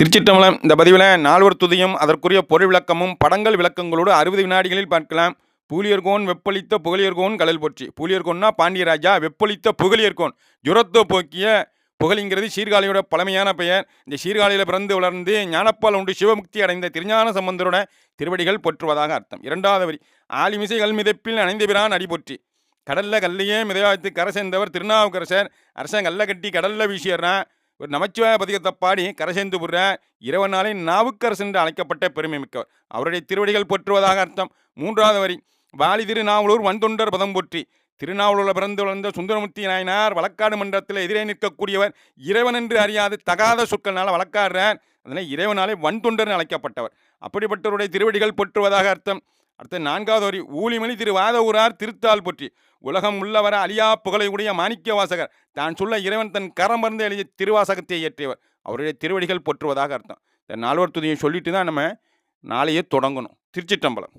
திருச்சிற்றம்பலம். இந்த பதிவில் நால்வர் துதியும் அதற்குரிய பொருள் விளக்கமும் படங்கள் விளக்கங்களோடு அறுபது வினாடிகளில் பார்க்கலாம். பூலியர்கோன் வெப்பளித்த புகழியர்கோன் கடல் போற்றி. பூலியர்கோன்னா பாண்டியராஜா வெப்பளித்த புகழியர்கோன் ஜுரத்தை போக்கிய புகழிங்கிறது சீர்காழியோட பழமையான பெயர். இந்த சீர்காழியில் பிறந்து வளர்ந்து ஞானப்பால் உண்டு சிவமுக்தி அடைந்த திருஞான சம்பந்தரோட திருவடிகள் போற்றுவதாக அர்த்தம். இரண்டாவது வரி. ஆலிமிசை கல் மிதப்பில் அணைந்த பிரான் அடி போற்றி. கல்லையே மிதவாய்த்து கரை சேர்ந்தவர் திருநாவுக்கரசர். அரசன் கல்லை கட்டி கடலில் வீசியறான் ஒரு நமச்சிவாய பதிகத்தை பாடி கரை சேர்ந்து விடுற நாவுக்கரசு என்று அழைக்கப்பட்ட பெருமை மிக்கவர் அவருடைய திருவடிகள் போற்றுவதாக அர்த்தம். மூன்றாவது வரி வாலி திருநாவலூர் வன்தொண்டர் பதம் போற்றி. திருநாவலூரில் பிறந்து வளர்ந்த சுந்தரமூர்த்தி நாயனார் வழக்காடு மன்றத்தில் எதிரே நிற்கக்கூடியவர். இறைவன் என்று அறியாது தகாத சொற்கள்னால வழக்காடுறார். அதனால் இறைவனாலே வன்தொண்டர்னு அழைக்கப்பட்டவர். அப்படிப்பட்டவருடைய திருவடிகள் போற்றுவதாக அர்த்தம். அடுத்து நான்காவது வரி ஊழிமணி திரு ஊரார் திருத்தால் போற்றி. உலகம் உள்ளவர அழியா புகழை உடைய மாணிக்க வாசகர் தான் சொல்ல இறைவன் தன் கரமர்ந்து எழுதிய திருவாசகத்தை இயற்றியவர். அவருடைய திருவடிகள் போற்றுவதாக அர்த்தம். இந்த நால்வர் துதியை சொல்லிட்டு தான் நம்ம நாளையே தொடங்கணும். திருச்சிட்டம்பலம்